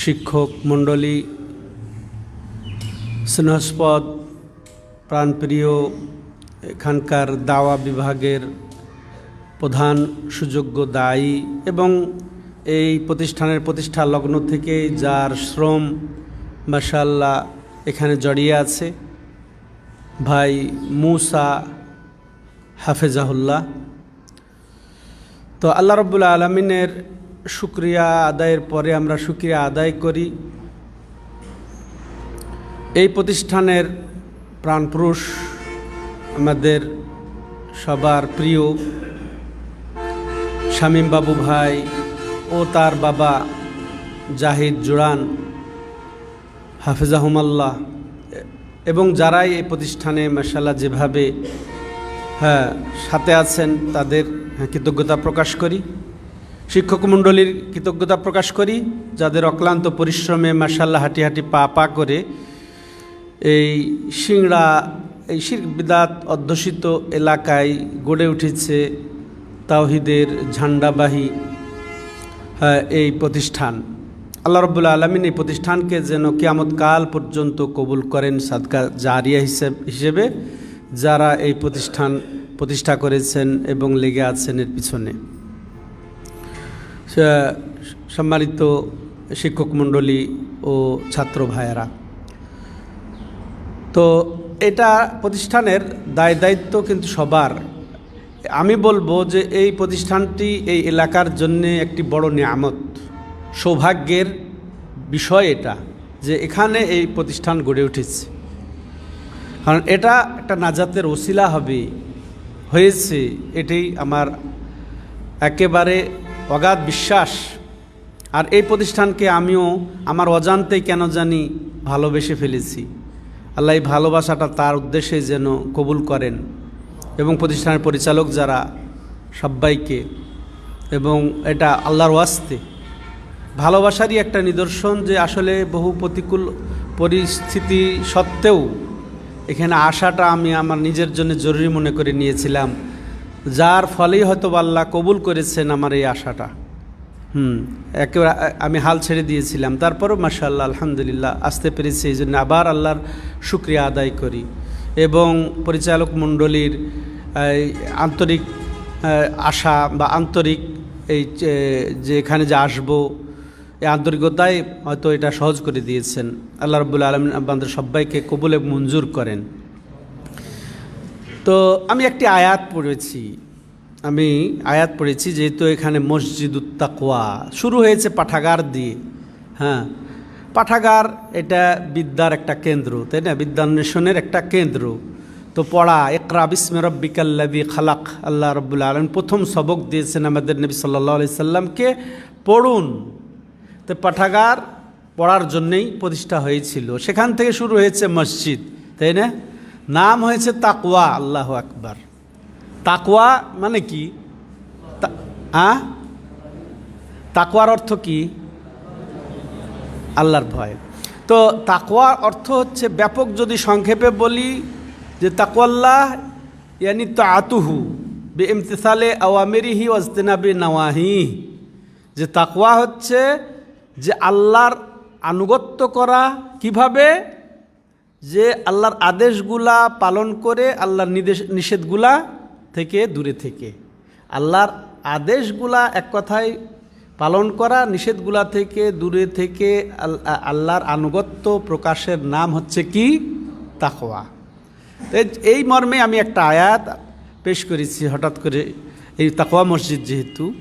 শিক্ষক মণ্ডলী, স্নেহস্পদ, প্রাণপ্রিয়, এখানকার দাওয়া বিভাগের প্রধান সুযোগ্য দায়ী এবং এই প্রতিষ্ঠানের প্রতিষ্ঠা লগ্ন থেকে যার শ্রম মাসাল্লাহ এখানে জড়িয়ে আছে, ভাই মুসা হাফেজাহুল্লাহ। তো আল্লাহ রব্বুল আলমিনের শুক্রিয়া আদায়ের পরে আমরা শুক্রিয়া আদায় করি। এই প্রতিষ্ঠানের প্রাণপুরুষ আমাদের সবার প্রিয় শামীম বাবু ভাই ও তার বাবা জাহিদ জুড়ান হাফিজাহুমাল্লাহ এবং যারাই এই প্রতিষ্ঠানে মাসাল্লাহ যেভাবে হ্যাঁ সাথে আছেন তাদের হ্যাঁ, কৃতজ্ঞতা প্রকাশ করি। শিক্ষক মণ্ডলীর কৃতজ্ঞতা প্রকাশ করি, যাদের অক্লান্ত পরিশ্রমে মাসাল্লাহ হাঁটি হাঁটি পা পা করে এই সিংড়া, এই শির, বিদাত অধ্যুষিত এলাকায় গড়ে উঠেছে তাওহিদের ঝান্ডাবাহী এই প্রতিষ্ঠান। আল্লাহ রব্বুল্লা আলমিন এই প্রতিষ্ঠানকে যেন কিয়ামত কাল পর্যন্ত কবুল করেন সাদকা জারিয়া হিসেব, হিসেবে যারা এই প্রতিষ্ঠান প্রতিষ্ঠা করেছেন এবং লেগে আছেন এর পিছনে। সম্মানিত শিক্ষক মণ্ডলী ও ছাত্র ভাইয়েরা। তো এটা প্রতিষ্ঠানের দায় দায়িত্ব কিন্তু সবার। আমি বলব যে এই প্রতিষ্ঠানটি এই এলাকার জন্য একটি বড় নিয়ামত। সৌভাগ্যের বিষয় এটা যে এখানে এই প্রতিষ্ঠান গড়ে উঠেছে। কারণ এটা একটা নাজাতের ওসিলা হবে, হয়েছে, এটাই আমার একেবারে অগাধ বিশ্বাস। আর এই প্রতিষ্ঠানকে আমিও আমার অজান্তেই কেন জানি ভালোবেসে ফেলেছি। আল্লাহ এই ভালোবাসাটা তার উদ্দেশ্যে যেন কবুল করেন এবং প্রতিষ্ঠানের পরিচালক যারা সবাইকে এবং এটা আল্লাহর ওয়াস্তে। ভালোবাসারই একটা নিদর্শন যে আসলে বহু প্রতিকূল পরিস্থিতি সত্ত্বেও এখানে আসাটা আমি আমার নিজের জন্য জরুরি মনে করে নিয়েছিলাম। যার ফলেই হয়তো আল্লাহ কবুল করেছেন আমার এই আশাটা। হুম, একেবারে আমি হাল ছেড়ে দিয়েছিলাম। তারপরও মাশাআল্লাহ, আলহামদুলিল্লাহ, আসতে পেরেছি এই জন্য আবার আল্লাহর শুক্রিয়া আদায় করি। এবং পরিচালক মণ্ডলীর আন্তরিক আশা বা আন্তরিক এই যে- এখানে যে আসব, এই আন্তরিকতায় হয়তো এটা সহজ করে দিয়েছেন। আল্লাহ রবুল্লা আলম আমাদের সবাইকে কবুলে মঞ্জুর করেন। তো আমি একটি আয়াত পড়েছি। আমি আয়াত পড়েছি যেহেতু এখানে মসজিদ উত্তাকোয়া শুরু হয়েছে পাঠাগার দিয়ে। হ্যাঁ পাঠাগার এটা বিদ্যার একটা কেন্দ্র, তাই না? বিদ্যান্বেষণের একটা কেন্দ্র। তো পড়া একরা বিসমে রব্বিকাল্লাবি খালাক, আল্লাহ রব্বুল আলম প্রথম সবক দিয়েছেন আমাদের নবী সাল্লাহ আলি সাল্লামকে পড়ুন। তো পাঠাগার পড়ার জন্যেই প্রতিষ্ঠা হয়েছিল। সেখান থেকে শুরু হয়েছে মসজিদ, তাই না? নাম হয়েছে তাকওয়া, আল্লাহ আকবার। তাকওয়া মানে কি? তা- হ্যাঁ? তাকওয়ার অর্থ কি? আল্লাহর ভয়। তো তাকওয়ার অর্থ হচ্ছে ব্যাপক যদি সংক্ষেপে বলি যে তাকওয়াল্লাহ ইয়ানি তো আতুহু বে ইমতিসালে আওয়ামেরিহি ওয়াজতেনাবে নাওয়াহি যে তাকওয়া হচ্ছে যে আল্লাহর আনুগত্য করা কীভাবে? যে আল্লাহর আদেশগুলা পালন করে, আল্লাহর নির্দেশ নিষেধগুলা থেকে দূরে থেকে। আল্লাহর আদেশগুলা এক কথায় পালন করা, নিষেধগুলা থেকে দূরে থেকে আল্লাহর আনুগত্য প্রকাশের নাম হচ্ছে কি? তাকওয়া। তো এই- মর্মে আমি একটা আয়াত পেশ করেছি হঠাৎ করে এই তাকোয়া মসজিদ যেহেতু।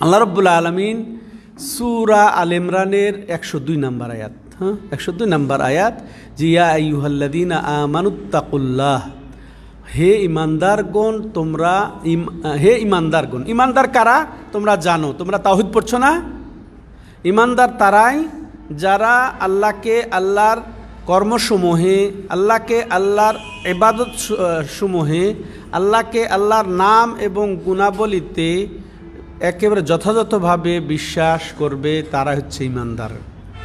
আল্লাহ রব্বুল্লা আলমিন সুরা আল ইমরানের একশো দুই নম্বর আয়াত। হ্যাঁ? একশো দুই নম্বর আয়াত জিয়া আইহাল্লাদিন আমানুত্তাকুল্লাহ, হে ইমানদারগণ, তোমরা হে ইমানদারগণ, ইমানদার কারা? তোমরা জানো, তোমরা তাহিদ পড়ছো না? ইমানদার তারাই যারা আল্লাহকে আল্লাহর কর্মসমূহে, আল্লাহকে আল্লাহর এবাদত সমূহে, আল্লাহকে আল্লাহর নাম এবং গুণাবলীতে একেবারে যথাযথভাবে বিশ্বাস করবে তারা হচ্ছে ইমানদার।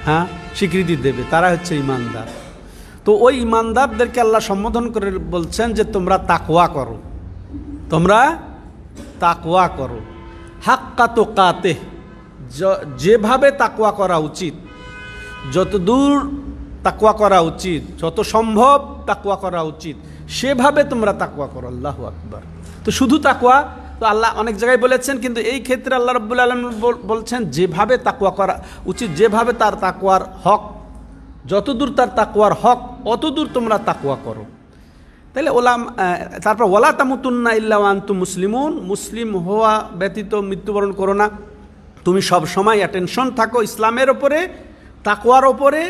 হ্যাঁ স্বীকৃতি দেবে। তারা হচ্ছে ইমানদার। তো ওই ইমানদারদেরকে আল্লাহ সম্বোধন করে বলছেন যে, তোমরা তাকওয়া করো। তোমরা তাকওয়া করো। হাক্কা তো কাতে যেভাবে তাকওয়া করা উচিত, যত দূর তাকওয়া করা উচিত, যত সম্ভব তাকওয়া করা উচিত, সেভাবে তোমরা তাকওয়া করো। আল্লাহ আকবার। তো শুধু তাকওয়া তো আল্লাহ অনেক জায়গায় বলেছেন, কিন্তু এই ক্ষেত্রে আল্লাহ রব্বুল আলম বলছেন, যেভাবে তাকওয়া করা উচিত, যেভাবে তার তাকওয়ার হক, যতদূর তার তাকওয়ার হক, অতদূর তোমরা তাকুয়া করো। তাহলে ওলাম তারপর ওলা তামুতুন্না ইল্লা আন্তু মুসলিমুন মুসলিম হওয়া ব্যতীত মৃত্যুবরণ করো না। তুমি সব সময় অ্যাটেনশন থাকো ইসলামের ওপরে, তাকওয়ার ওপরে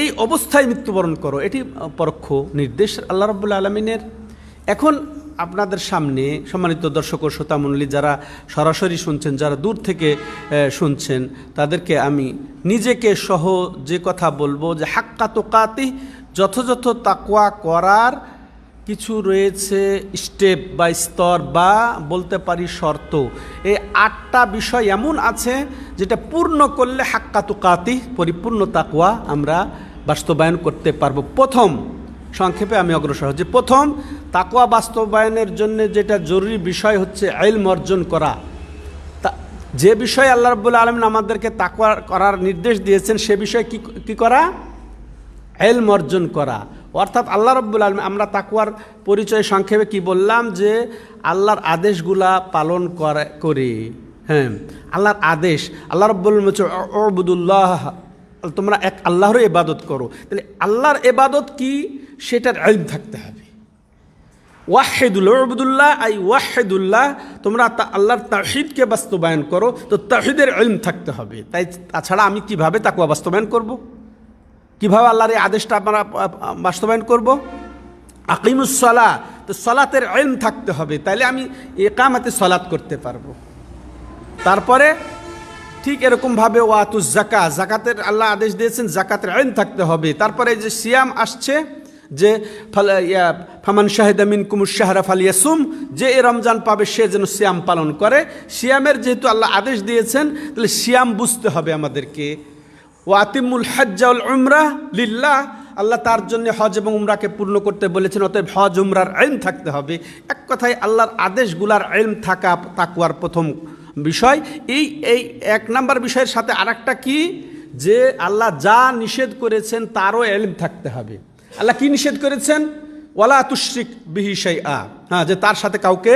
এই অবস্থায় মৃত্যুবরণ করো। এটি পরোক্ষ নির্দেশ আল্লাহ রব্বুল আলমিনের। এখন আপনাদের সামনে সম্মানিত দর্শক ও শ্রোতামণ্ডলী যারা সরাসরি শুনছেন, যারা দূর থেকে শুনছেন, তাদেরকে আমি নিজেকে সহ যে কথা বলব যে হাক্কা তোকাতি, যথাযথ তাকুয়া করার কিছু রয়েছে স্টেপ বা স্তর বা বলতে পারি শর্ত। এই আটটা বিষয় এমন আছে যেটা পূর্ণ করলে হাক্কা তুকাতি, পরিপূর্ণ তাকুয়া আমরা বাস্তবায়ন করতে পারব। প্রথম সংক্ষেপে আমি অগ্রসর হচ্ছি। প্রথম, তাকওয়া বাস্তবায়নের জন্য যেটা জরুরি বিষয় হচ্ছে আইল অর্জন করা। যে বিষয়ে আল্লাহ রব্বুল আলমিন আমাদেরকে তাকওয়া করার নির্দেশ দিয়েছেন, সে বিষয়ে কি কি করা? এলম অর্জন করা। অর্থাৎ আল্লাহ রব্বুল আলম আমরা তাকুয়ার পরিচয় সংক্ষেপে কি বললাম যে, আল্লাহর আদেশগুলা পালন করে করে। হ্যাঁ আল্লাহর আদেশ, আল্লাহ রব্বুল অবুদুল্লাহ তোমরা এক আল্লাহরও এবাদত করো। তাহলে আল্লাহর এবাদত কি? সেটার এলম থাকতে হবে। ওয়াহেদুল রবদুল্লাহ আই ওয়াহেদুল্লাহ, তোমরা তা আল্লাহর তাহিদকে বাস্তবায়ন করো, তো তাহিদের এলম থাকতে হবে। তাই তাছাড়া আমি কীভাবে তাকুয়া বাস্তবায়ন করব? কীভাবে আল্লাহর এই আদেশটা আমরা বাস্তবায়ন করব? আকিমুসলা তো সলাতের এলম থাকতে হবে, তাইলে আমি একামাতে সলাৎ করতে পারব। তারপরে ঠিক এরকমভাবে ওয়াতুজ জাকা জাকাতের আল্লাহ আদেশ দিয়েছেন জাকাতের আইন থাকতে হবে। তারপরে যে সিয়াম আসছে যে ফামান শাহিদামিন কুমুর শাহরা ফালিয়াসুম, যে এ রমজান পাবে সে যেন সিয়াম পালন করে। সিয়ামের যেহেতু আল্লাহ আদেশ দিয়েছেন, তাহলে সিয়াম বুঝতে হবে আমাদেরকে। ওয়াতিমুল হজ্জাউল উমরা লিল্লাহ। আল্লাহ তার জন্য হজ এবং উমরাকে পূর্ণ করতে বলেছেন, অতএব হজ, উমরার আইন থাকতে হবে। এক কথায় আল্লাহর আদেশগুলার আইন থাকা তাকুয়ার প্রথম বিষয়। এই এই এক নাম্বার বিষয়ের সাথে আরেকটা কি? যে আল্লাহ যা নিষেধ করেছেন, তারও এলম থাকতে হবে। আল্লাহ কি নিষেধ করেছেন? ওয়ালা তুশ্রিক বিহিসাই আ হ্যাঁ যে তার সাথে কাউকে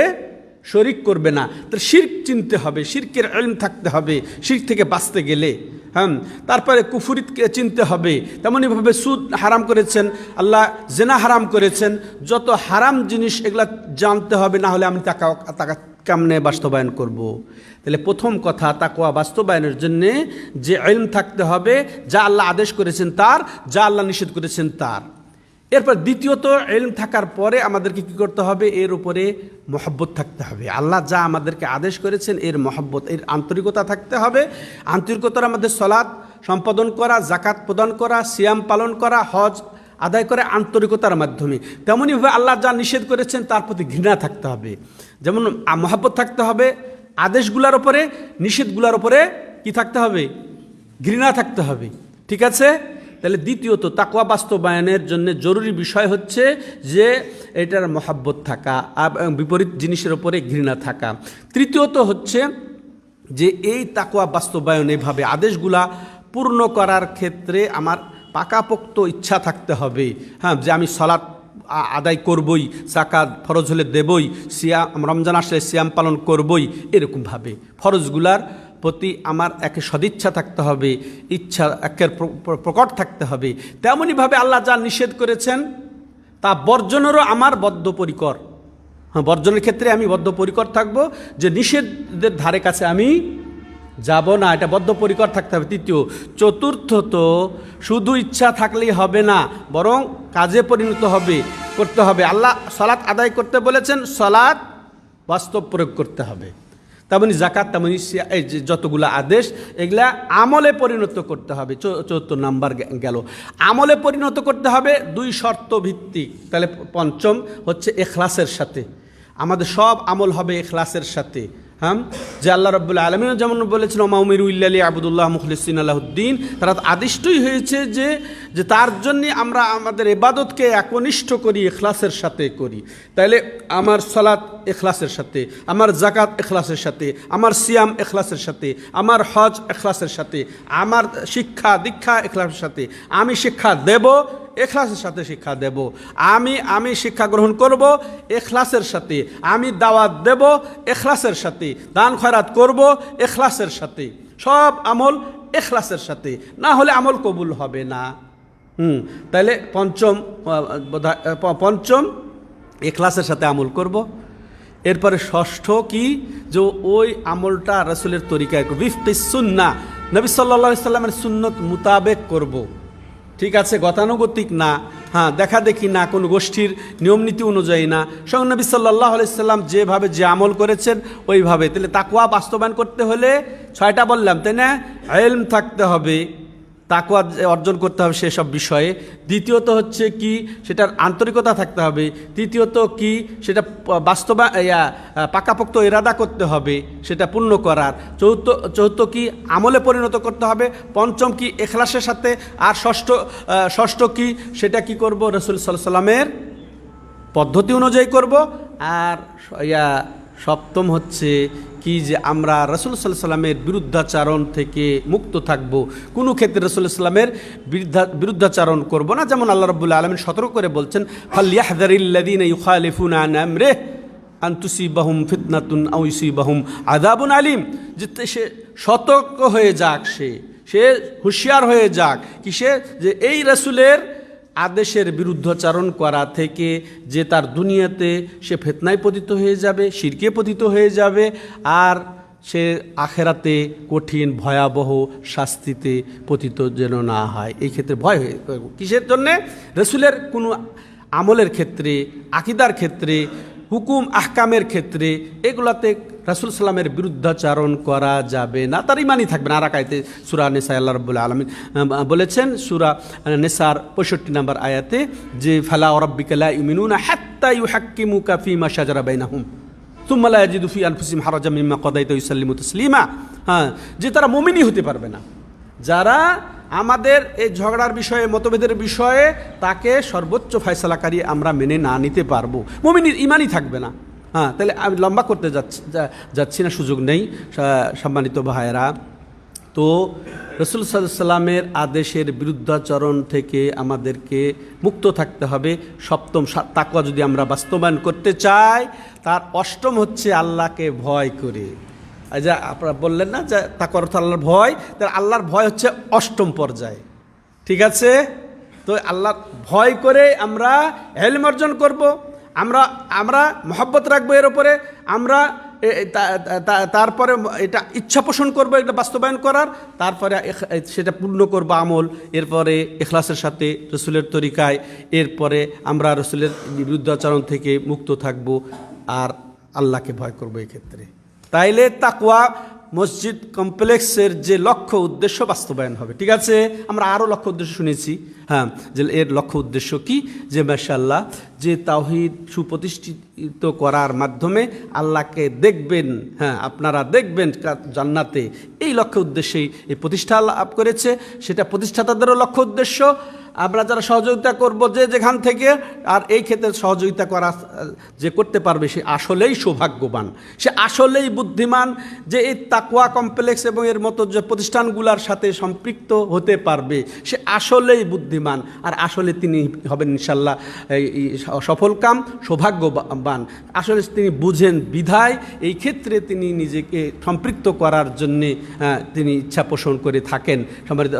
শরিক করবে না। তো শির্ক চিনতে হবে, শির্কের এলম থাকতে হবে, শির্ক থেকে বাঁচতে গেলে। হ্যাঁ তারপরে কুফুরিতকে চিনতে হবে। তেমনইভাবে সুদ হারাম করেছেন, আল্লাহ জেনা হারাম করেছেন। যত হারাম জিনিস এগুলা জানতে হবে, না হলে আমি টাকা টাকা কেমনে বাস্তবায়ন করব। তাহলে প্রথম কথা তাকোয়া বাস্তবায়নের জন্যে যে আইন থাকতে হবে, যা আল্লাহ আদেশ করেছেন তার, যা আল্লাহ নিষেধ করেছেন তার। এরপর দ্বিতীয়ত এলম থাকার পরে আমাদেরকে কি করতে হবে? এর উপরে মহব্বত থাকতে হবে। আল্লাহ যা আমাদেরকে আদেশ করেছেন, এর মহব্বত, এর আন্তরিকতা থাকতে হবে। আন্তরিকতার আমাদের সলাৎ সম্পাদন করা জাকাত প্রদান করা, সিয়াম পালন করা, হজ আদায় করে, আন্তরিকতার মাধ্যমে। তেমনইভাবে আল্লাহ যা নিষেধ করেছেন, তার প্রতি ঘৃণা থাকতে হবে। যেমন মহাব্বত থাকতে হবে আদেশগুলার ওপরে নিষেধগুলার ওপরে কি থাকতে হবে? ঘৃণা থাকতে হবে। ঠিক আছে? তাহলে দ্বিতীয়ত, তাকওয়া বাস্তবায়নের জন্য জরুরি বিষয় হচ্ছে যে এটার মহাব্বত থাকা বিপরীত জিনিসের ওপরে ঘৃণা থাকা। তৃতীয়ত হচ্ছে যে এই তাকওয়া বাস্তবায়ন এভাবে আদেশগুলা পূর্ণ করার ক্ষেত্রে আমার পাকাপোক্ত ইচ্ছা থাকতে হবে। হ্যাঁ যে আমি সলাৎ আ- আদায় করবই সাকাত ফরজ হলে দেবই, সিয়াম রমজান আসলে সিয়াম পালন করবই, এরকমভাবে। ফরজগুলার প্রতি আমার একে সদিচ্ছা থাকতে হবে, ইচ্ছা একের প্র- প্র- প্রকট থাকতে হবে। তেমনইভাবে আল্লাহ যা নিষেধ করেছেন, তা বর্জনেরও আমার বদ্ধপরিকর। হ্যাঁ বর্জনের ক্ষেত্রে আমি বদ্ধপরিকর থাকব, যে নিষেধের ধারে কাছে আমি যাব না, এটা বদ্ধপরিকর থাকতে হবে। তৃতীয়, চতুর্থত, শুধু ইচ্ছা থাকলেই হবে না, বরং কাজে পরিণত হবে, করতে হবে। আল্লাহ সলাৎ আদায় করতে বলেছেন সলাৎ বাস্তব প্রয়োগ করতে হবে। তেমনি জাকাত তেমনি এই যতগুলো আদেশ, এগুলা আমলে পরিণত করতে হবে। চৌত্তর নাম্বার গেল। আমলে পরিণত করতে হবে দুই শর্ত ভিত্তিক। তাহলে পঞ্চম হচ্ছে এখলাসের সাথে। আমাদের সব আমল হবে এখলাসের সাথে। হ্যাঁ যে আল্লাহ রব্বুল্লা আলমিন যেমন বলেছেন ওমাউমির উল্লালি আবুদুল্লাহ মুখলিসিন আলাহদ্দিন তারা আদিষ্টই হয়েছে যে যে তার জন্যে আমরা আমাদের এবাদতকে একনিষ্ঠ করি এখলাসের সাথে করি। তাইলে আমার সলাৎ এখলাসের সাথে, আমার জাকাত এখলাসের সাথে, আমার সিয়াম এখলাসের সাথে, আমার হজ এখলাসের সাথে, আমার শিক্ষা দীক্ষা এখলাসের সাথে, আমি শিক্ষা দেব এখলাসের সাথে শিক্ষা দেব। আমি আমি শিক্ষা গ্রহণ করব এখলাসের সাথে, আমি দাওয়াত দেব এখলাসের সাথে। দান খয়রাত করব এখলাসের সাথে। সব আমল এখলাসের সাথে। না হলে আমল কবুল হবে না। হুম তাহলে পঞ্চম পঞ্চম এখলাসের সাথে আমল করব। এরপরে ষষ্ঠ কি? যে ওই আমলটা রসুলের তরিকায় রিফতি সুন্না, নবী সাল্লা সাল্লামের সুন্নত মোতাবেক করব। ঠিক আছে, গতানুগতিক না। হ্যাঁ দেখা দেখি না, কোনো গোষ্ঠীর নিয়মনীতি অনুযায়ী না। সঙ্গে নবী সাল্লাহ আলাইসাল্লাম যেভাবে যে আমল করেছেন, ওইভাবে। তাহলে তাকুয়া বাস্তবায়ন করতে হলে ছয়টা বললাম, তাই না? এলম থাকতে হবে। তাকুয়া অর্জন করতে হবে সেসব বিষয়ে। দ্বিতীয়ত হচ্ছে কি, সেটার আন্তরিকতা থাকতে হবে। তৃতীয়ত কি, সেটা বাস্তবা পাকাপোক্ত ইরাদা করতে হবে, সেটা পূর্ণ করার। চৌথ চৌথ কি, আমলে পরিণত করতে হবে। পঞ্চম কি, এখলাসের সাথে। আর ষষ্ঠ ষষ্ঠ কি, সেটা কি করব, রসুল সাল্লাহ সাল্লামের পদ্ধতি অনুযায়ী করব। আর ইয়া, সপ্তম হচ্ছে কি যে আমরা রসুল সাল্লামের বিরুদ্ধাচারণ থেকে মুক্ত থাকব? কোনো ক্ষেত্রে রসুল সাল্লামের বিরুদ্ধা বিরুদ্ধাচারণ করব না? যেমন আল্লাহ রবুল্লা আলমিন সতর্ক করে বলছেন ফালিয়াহদারিল্লাদিন ইউখালিফুন আন আমরে আন্তুসিবাহুম আদাবুন আলিম। যে সে সতর্ক হয়ে যাক সে সে হুঁশিয়ার হয়ে যাক। কিসে? যে এই রসুলের আদেশের বিরুদ্ধাচারণ করা থেকে যে তার দুনিয়াতে সে ফেতনায় পতিত হয়ে যাবে, শিরকে পতিত হয়ে যাবে, আর সে আখেরাতে কঠিন, ভয়াবহ শাস্তিতে পতিত যেন না হয়। এই ক্ষেত্রে ভয় হয়ে কিসের জন্যে? রসুলের কোনো আমলের ক্ষেত্রে, আকিদার ক্ষেত্রে হুকুম আহকামের ক্ষেত্রে এগুলাতে রাসুল সাল্লামের বিরুদ্ধাচারণ করা যাবে না। তার ইমানই থাকবে না। আরাকাইতে সুরা নেসা, আল্লাহ রব আলমিন বলেছেন সুরা নেসার পঁয়ষট্টি নম্বর আয়াতে যে, ফালা ওরব্বিকালা ইমিনুন হ্যাত্তা ইউ হাক্কিমু কাফি মা মাসাজারা বাইনাহুম তুমালা জিদুফি আনফুসিম হারাজা মিম্মা কদাইত ইসাল্লিমু তসলিমা। হ্যাঁ যে তারা মমিনই হতে পারবে না। যারা আমাদের এই ঝগড়ার বিষয়ে, মতভেদের বিষয়ে তাকে সর্বোচ্চ ফয়সালাকারী আমরা মেনে না নিতে পারব। মুমিনীর ইমানই থাকবে না। হ্যাঁ তাহলে আমি লম্বা করতে যাচ্ছি যাচ্ছি না, সুযোগ নেই সম্মানিত ভাইয়েরা। তো রসুল সাল্লামের আদেশের বিরুদ্ধাচরণ থেকে আমাদেরকে মুক্ত থাকতে হবে। সপ্তম তাকওয়া যদি আমরা বাস্তবায়ন করতে চাই, তার অষ্টম হচ্ছে আল্লাহকে ভয় করে। যে আপনারা বললেন না যে অর্থ আল্লাহর ভয় তার আল্লাহর ভয় হচ্ছে অষ্টম পর্যায়ে। ঠিক আছে? তো আল্লাহ ভয় করে আমরা হেলম অর্জন করব, আমরা আমরা মহব্বত রাখব এর ওপরে আমরা তারপরে এটা ইচ্ছা পোষণ করব, এটা বাস্তবায়ন করার, তারপরে সেটা পূর্ণ করব আমল, এরপরে এখলাসের সাথে রসুলের তরিকায়, এরপরে আমরা রসুলের বিরুদ্ধাচরণ থেকে মুক্ত থাকব, আর আল্লাহকে ভয় করব এক্ষেত্রে। তাইলে তাকুয়া মসজিদ কমপ্লেক্সের যে লক্ষ্য উদ্দেশ্য বাস্তবায়ন হবে। ঠিক আছে? আমরা আরও লক্ষ্য উদ্দেশ্য শুনেছি। হ্যাঁ যে এর লক্ষ্য উদ্দেশ্য কি? যে মাশাল্লাহ যে তাওহিদ সুপ্রতিষ্ঠিত করার মাধ্যমে আল্লাহকে দেখবেন হ্যাঁ আপনারা দেখবেন জান্নাতে। এই লক্ষ্য উদ্দেশ্যেই এই প্রতিষ্ঠা লাভ করেছে। সেটা প্রতিষ্ঠাতাদেরও লক্ষ্য উদ্দেশ্য। আমরা যারা সহযোগিতা করব যে যেখান থেকে, আর এই ক্ষেত্রে সহযোগিতা করা, যে করতে পারবে, সে আসলেই সৌভাগ্যবান। সে আসলেই বুদ্ধিমান যে এই তাকুয়া কমপ্লেক্স এবং এর মতো যে প্রতিষ্ঠানগুলোর সাথে সম্পৃক্ত হতে পারবে। সে আসলেই বুদ্ধিমান, আর আসলে তিনি হবেন ইনশাল্লাহ এই এই সফল কাম, সৌভাগ্যবান। আসলে তিনি বুঝেন বিধায়, এই ক্ষেত্রে তিনি নিজেকে সম্পৃক্ত করার জন্যে তিনি ইচ্ছা পোষণ করে থাকেন। সম্মানিত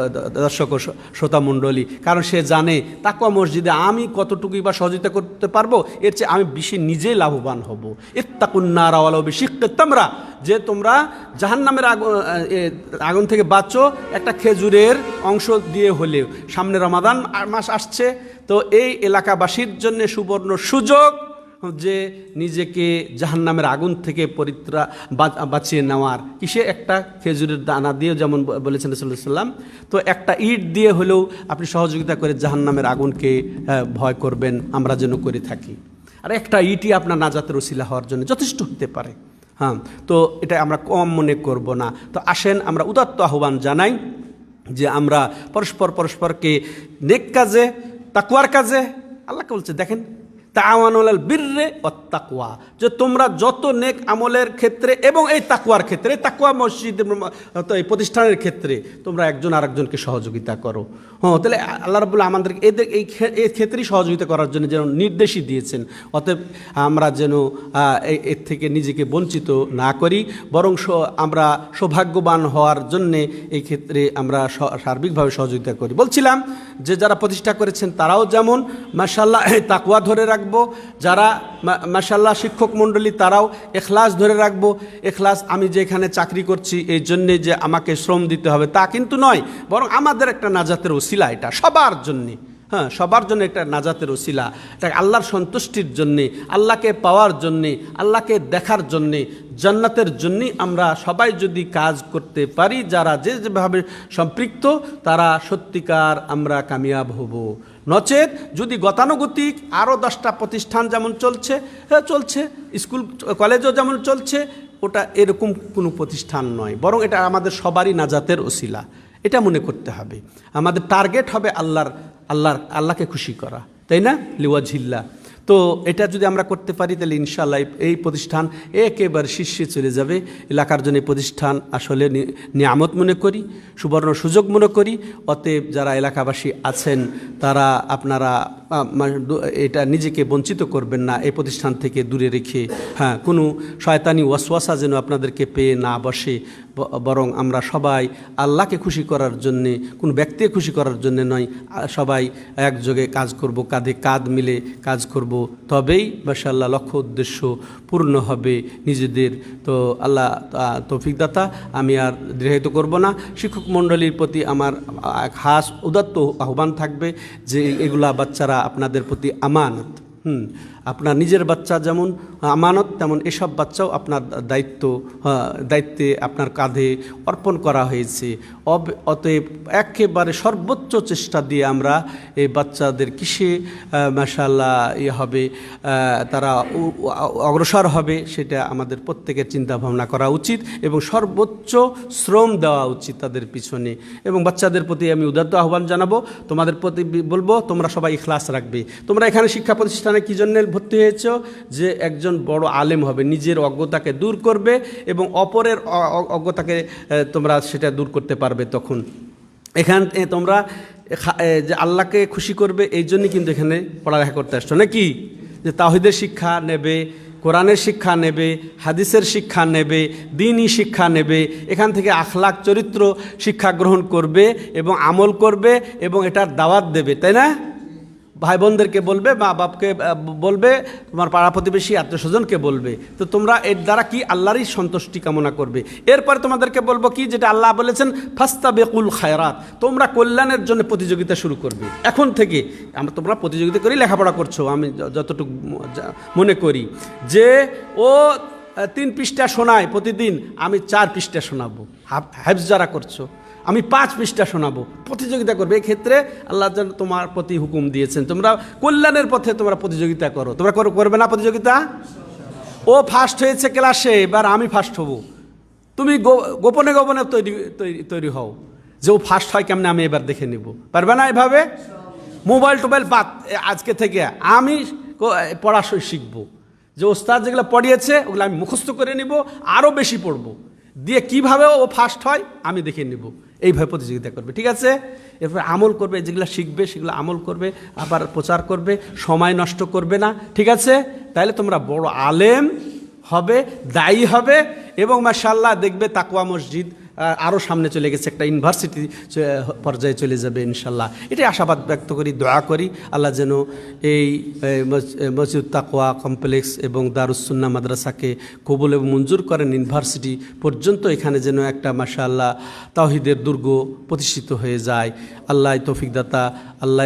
দর্শক ও শ্রোতামণ্ডলী কারণ সে জানে তাকুয়া মসজিদে আমি কতটুকুই বা সহযোগিতা করতে পারব? এর চেয়ে আমি বেশি নিজেই লাভবান হব। এর তাকুন্নারাওয়ালা বেশি তোমরা, যে তোমরা জাহান্নামের আগুন থেকে বাঁচো একটা খেজুরের অংশ দিয়ে হলেও। সামনে রমাদান মাস আসছে, তো এই এলাকাবাসীর জন্য সুবর্ণ সুযোগ। যে নিজেকে জাহান্নামের আগুন থেকে পরিত্রা বাঁচিয়ে নেওয়ার কিসে একটা খেজুরের দানা দিয়ে যেমন বলেছেন সাল্লাম তো একটা ইট দিয়ে হলেও আপনি সহযোগিতা করে জাহান্নামের আগুনকে ভয় করবেন, আমরা যেন করে থাকি। আর একটা ইটই আপনার নাজাতের ওসিলা হওয়ার জন্য যথেষ্ট হতে পারে। হ্যাঁ তো এটা আমরা কম মনে করব না। তো আসেন, আমরা উদাত্ত আহ্বান জানাই যে আমরা পরস্পর পরস্পরকে নেক কাজে তাকুয়ার কাজে, আল্লাহকে বলছে, দেখেন তাওয়ানুল বীররে ও তাকুয়া যে তোমরা যত নেক আমলের ক্ষেত্রে এবং এই তাকুয়ার ক্ষেত্রে তাকুয়া মসজিদ এই প্রতিষ্ঠানের ক্ষেত্রে তোমরা একজন আরেকজনকে সহযোগিতা করো। হ্যাঁ তাহলে আল্লাহ রাবুল্লাহ আমাদের এদের, এই এই ক্ষেত্রেই সহযোগিতা করার জন্য যেন নির্দেশই দিয়েছেন। অতএব আমরা যেন এর থেকে নিজেকে বঞ্চিত না করি, বরং আমরা সৌভাগ্যবান হওয়ার জন্যে এই ক্ষেত্রে আমরা সার্বিকভাবে সহযোগিতা করি। বলছিলাম যে যারা প্রতিষ্ঠা করেছেন তারাও যেমন মাসাল্লাহ তাকুয়া ধরে রাখব, যারা মাসাল্লাহ শিক্ষক মণ্ডলী, তারাও এখলাস ধরে রাখব। এখলাস আমি যে এখানে চাকরি করছি, এই জন্যে যে আমাকে শ্রম দিতে হবে, তা কিন্তু নয়, বরং আমাদের একটা নাজাতের ওসিলা এটা, সবার জন্যে। হ্যাঁ সবার জন্য একটা নাজাতের ওসিলা, এটা আল্লাহর সন্তুষ্টির জন্যে, আল্লাহকে পাওয়ার জন্যে, আল্লাহকে দেখার জন্যে, জান্নাতের জন্যই আমরা সবাই যদি কাজ করতে পারি, যারা যে যেভাবে সম্পৃক্ত, তারা সত্যিকার আমরা কামিয়াব হব। নচেত যদি গতানুগতিক আরও দশটা প্রতিষ্ঠান যেমন চলছে হ্যাঁ চলছে, স্কুল, কলেজও যেমন চলছে, ওটা এরকম কোনো প্রতিষ্ঠান নয়। বরং এটা আমাদের সবারই নাজাতের ওসিলা। এটা মনে করতে হবে। আমাদের টার্গেট হবে আল্লাহর আল্লাহর, আল্লাহকে খুশি করা। তাই না? লিওয়া ঝিল্লা তো এটা যদি আমরা করতে পারি, তাহলে ইনশাল্লাহ এই- প্রতিষ্ঠান একেবারে শীর্ষে চলে যাবে। এলাকার জন্য প্রতিষ্ঠান আসলে নিয়ামত মনে করি, সুবর্ণ সুযোগ মনে করি। অতএব যারা এলাকাবাসী আছেন, তারা আপনারা এটা নিজেকে বঞ্চিত করবেন না, এই প্রতিষ্ঠান থেকে দূরে রেখে। হ্যাঁ কোনো শয়তানি ওয়াসওয়াসা যেন আপনাদেরকে পেয়ে না বসে। বরং আমরা সবাই আল্লাহকে খুশি করার জন্যে কোনো ব্যক্তিকে খুশি করার জন্যে নয় সবাই একযোগে কাজ করব কাঁধে কাঁধ মিলে কাজ করব। তবেই মাশাল্লাহ লক্ষ্য উদ্দেশ্য পূর্ণ হবে নিজেদের। তো আল্লাহ আ, তৌফিক দাতা আমি আর দীর্ঘায়িত করব না। শিক্ষক মণ্ডলীর প্রতি আমার খাস উদাত্ত আহ্বান থাকবে যে এগুলা বাচ্চারা আপনাদের প্রতি আমানত হুম আপনার নিজের বাচ্চা যেমন, আমানত তেমন এসব বাচ্চাও আপনার দায়িত্ব দায়িত্বে আপনার কাঁধে অর্পণ করা হয়েছে। অব- অতএব একেবারে সর্বোচ্চ চেষ্টা দিয়ে আমরা এই বাচ্চাদের কিসে মাসাল্লাহ ইয়ে হবে তারা অগ্রসর হবে সেটা আমাদের প্রত্যেকের চিন্তা ভাবনা করা উচিত এবং সর্বোচ্চ শ্রম দেওয়া উচিত তাদের পিছনে। এবং বাচ্চাদের প্রতি আমি উদাত্ত আহ্বান জানাব। তোমাদের প্রতি বলব, তোমরা সবাই ইখলাস রাখবে। তোমরা এখানে শিক্ষা প্রতিষ্ঠানে কী জন্য ভর্তি হয়েছ যে একজন বড় আলেম হবে, নিজের অজ্ঞতাকে দূর করবে এবং অপরের অজ্ঞতাকে তোমরা সেটা দূর করতে পারবে তখন। এখান তোমরা যে আল্লাহকে খুশি করবে, এই জন্যই কিন্তু এখানে পড়ালেখা করতে আসছো। নাকি? যে তাহিদের শিক্ষা নেবে, কোরআনের শিক্ষা নেবে, হাদিসের শিক্ষা নেবে, দিনই শিক্ষা নেবে, এখান থেকে আখলাক চরিত্র শিক্ষা গ্রহণ করবে এবং আমল করবে এবং এটার দাওয়াত দেবে, তাই না? ভাই বোনদেরকে বলবে, মা বাপকে বলবে, তোমার পাড়া প্রতিবেশী, আত্মীয় স্বজনকে বলবে। তো তোমরা এর দ্বারা কি আল্লাহরই সন্তুষ্টি কামনা করবে? এরপরে তোমাদেরকে বলব কি, যেটা আল্লাহ বলেছেন ফাস্তা বেকুল খায়রাত, তোমরা কল্যাণের জন্য প্রতিযোগিতা শুরু করবে। এখন থেকে, আমরা তোমরা প্রতিযোগিতা করেই লেখাপড়া করছ, আমি যতটুকু মনে করি। যে ও তিন পৃষ্ঠা শোনায় প্রতিদিন আমি চার পৃষ্ঠা শোনাবো। হাফজ যারা করছ আমি পাঁচ পৃষ্ঠা শোনাবো প্রতিযোগিতা করবে। ক্ষেত্রে আল্লাহ যেন তোমার প্রতি হুকুম দিয়েছেন। তোমরা কল্যাণের পথে তোমরা প্রতিযোগিতা করো। তোমরা করো- করবে না প্রতিযোগিতা? ও ফার্স্ট হয়েছে ক্লাসে এবার আমি ফার্স্ট হব। তুমি গোপনে গোপনে তৈরি তৈরি হও। যে ও ফার্স্ট হয় কেমনে আমি এবার দেখে নিব। পারবে না এভাবে? মোবাইল টোবাইল বাদ আজকে থেকে আমি কো- এ, পড়া শি- শিখব। যে ওস্তাদ যেগুলো পড়িয়েছে, ওগুলো আমি মুখস্থ করে নিব আরও বেশি পড়ব। দিয়ে কীভাবে ও ফার্স্ট হয়, আমি দেখে নিব। এইভাবে প্রতিযোগিতা করবে, ঠিক আছে? এরপরে আমল করবে, যেগুলো শিখবে, সেগুলো আমল করবে, আবার প্রচার করবে, সময় নষ্ট করবে না, ঠিক আছে? তাহলে তোমরা বড় আলেম হবে, দায়ী হবে, এবং মাশাল্লাহ দেখবে তাকুয়া মসজিদ আরও সামনে চলে গেছে একটা ইউনিভার্সিটি পর্যায়ে চলে যাবে, ইনশাল্লাহ। এটাই আশাবাদ ব্যক্ত করি, দোয়া করি, আল্লাহ যেন এই মসজিদ তাকোয়া কমপ্লেক্স এবং দারুসুন্না মাদ্রাসাকে কবুল এবং মঞ্জুর করেন ইউনিভার্সিটি পর্যন্ত এখানে যেন একটা মাশা আল্লাহ তাওহিদের দুর্গ প্রতিষ্ঠিত হয়ে যায়। আল্লাহ তৌফিকদাতা আল্লাহ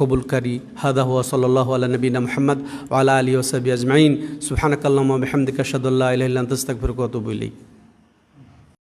কবুলকারী। হাদা হুয়া সাল্লাহ আল্লাহ নবীনা মোহাম্মদ আলা আলী ওসাবি আজমাইন। সুহানাকাল্লাম মেহমদিকা সাদুল্লাহ তস্তাক ফিরকত বলি